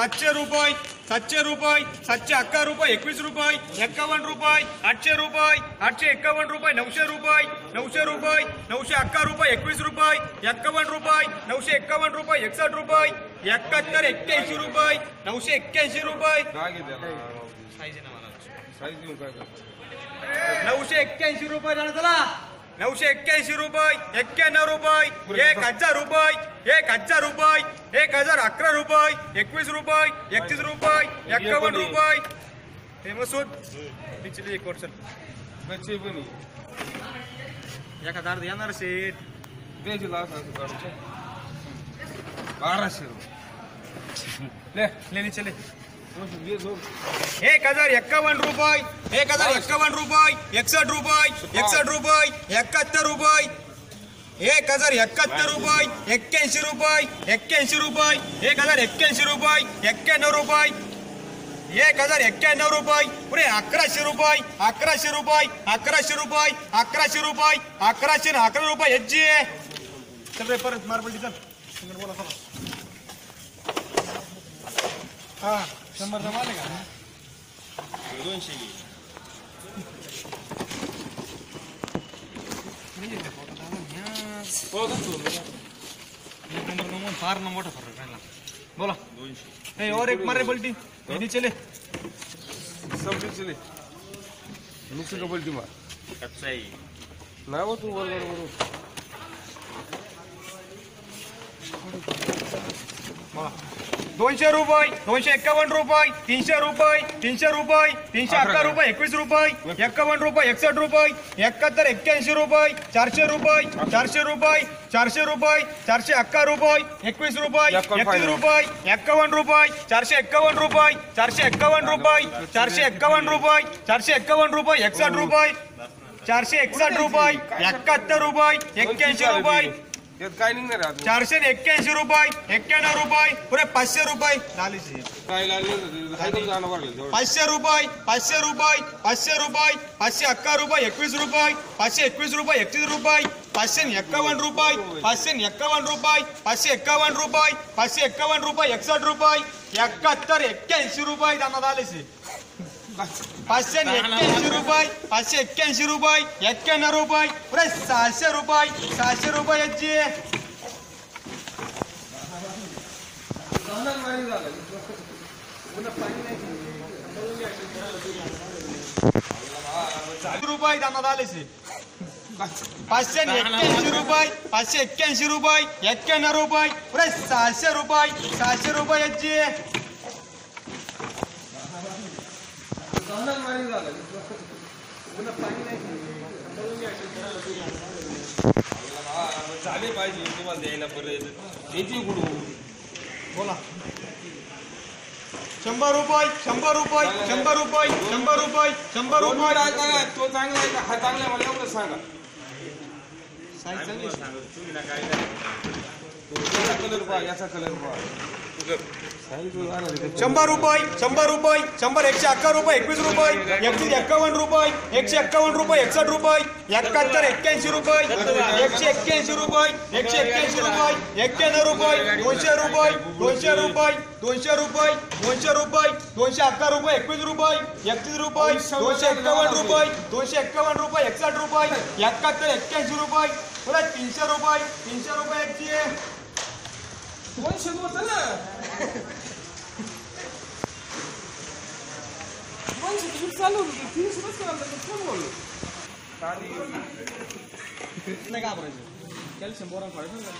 सातशे रुपये सातशे रुपये सातशे अकरा रुपये एकवीस रुपये एक्कावन्न रुपये आठशे रुपये आठशे एक्कावन्न रुपये नऊशे रुपये नऊशे रुपये नऊशे अकरा रुपये एकवीस रुपये एक्कावन्न रुपये नऊशे एक्कावन्न रुपये एकसष्ट रुपये एकाहत्तर एक्क्याऐंशी रुपये नऊशे एक्क्याऐंशी रुपये काय घे त्याला साईज घेऊन काय कर नऊशे एक्क्याऐंशी रुपये झालं चला नऊशे एक्क्याऐंशी रुपये एक्क्याण्णव रुपये एक हज़ार रुपये एक हज़ार रुपये एक हज़ार अकरा रुपये एकवीस रुपये एकतीस रुपये एक्कावन्न रुपये. हे मसूद पिछली एक वर्ष. बच्चे पण एक हज़ार येणार सेट द्यायचे बाराशे रुपये. ले लेने चले एक हज़ार एक्कावन्न रुपये एक हज़ार एक्कावन्न रुपये एकसष्ट रुपये एकसष्ट रुपये एकाहत्तर रुपये एक हज़ार एकाहत्तर रुपये एक्क्याऐंशी रुपये एक्क्याऐंशी रुपये एक हज़ार एक्क्याऐंशी रुपये एक्क्याण्णव रुपये एक हज़ार एक्क्याण्णव रुपये पुरे अकराशे रुपये अकराशे रुपये अकराशे रुपये अकराशे रुपये अकराशे अकरा रुपये ह्याची चल रे परत मार्बल चल. बोला हा शंभर जमाले का दोनशे एक नंबर नंबर फार ना मोठा फरक राहिला बोला दोनशे और एक मारे पलटी हे चले सब चले नुसतं का बोलती मार नाही हो तू बरोबर बरोबर दोनशे रुपये दोनशे एक्कावन्न रुपये तीनशे रुपये तीनशे रुपये तीनशे अकरा रुपये एकवीस रुपये एक्कावन्न रुपये एकसष्ट रुपये एकाहत्तर एक्क्याऐंशी रुपये चारशे रुपये चारशे रुपये चारशे रुपये चारशे अकरा रुपये एकवीस रुपये एकतीस रुपये एक्कावन्न रुपये चारशे एक्कावन्न रुपये चारशे एक्कावन्न रुपये चारशे एक्कावन्न रुपये चारशे एक्कावन्न रुपये एकसष्ट रुपये चारशे एकसष्ट रुपये एकाहत्तर रुपये एक्क्याऐंशी रुपये काय निघणार आहे चारशे एक्क्याऐंशी रुपये एक्क्याण्णव रुपये पुरे पाचशे रुपये. झालीच. काय लागलं काय तेवढं. पाचशे रुपये पाचशे रुपये पाचशे रुपये पाचशे अकरा रुपये एकवीस रुपये पाचशे एकवीस रुपये एकतीस रुपये पाचशे एक्कावन्न रुपये पाचशे एक्कावन्न रुपये पाचशे एक्कावन्न रुपये पाचशे एक्कावन्न रुपये एकसष्ट रुपये एकाहत्तर एक्क्याऐंशी रुपये त्यांना झालेच. पाचशे आणि एक्क्याऐंशी रुपये पाचशे एक्क्याऐंशी रुपये एक्क्याण्णव रुपये पुरे सहाशे रुपये सहाशे रुपये याची आहे. रुपये त्यांना झालेच आहे. पाचशे आणि एक्क्याऐंशी रुपये पाचशे एक्क्याऐंशी रुपये एक्क्याण्णव रुपये पुरे सहाशे रुपये सहाशे रुपये याची झाले पाहिजे तुम्हाला द्यायला परत येते कुठून बोला. शंभर रुपये शंभर रुपये शंभर रुपये शंभर रुपये शंभर रुपये तो चांगला आहे का हा चांगला मला एवढं सांगा याचा कलर पहा याचा कलर पहा शंभर रुपये शंभर रुपये, शंभर एकशे अकरा रुपये, एकवीस रुपये, एकशे एक्कावन्न रुपये, एकशे एक्कावन्न रुपये एकसष्ट रुपये, एकाहत्तर, एक्क्याऐंशी रुपये, एकशे एक्क्याऐंशी रुपये, एकशे एक्क्याऐंशी रुपये, एक्क्याण्णव रुपये, दोनशे रुपये दोनशे रुपये दोनशे रुपये दोनशे रुपये, दोनशे अकरा रुपये, एकवीस रुपये, एकतीस रुपये, दोनशे एक्कावन्न रुपये, दोनशे एक्कावन्न रुपये एकसष्ट रुपये, एकाहत्तर, एक्क्याऐंशी रुपये तीनशे रुपये तीनशे रुपये एकशे 원최고였잖아 이번 주 집사는 뒤에 실었어 안 되고 처음 걸로. 내가 버리지. 캘시움 보랑 과일 생각.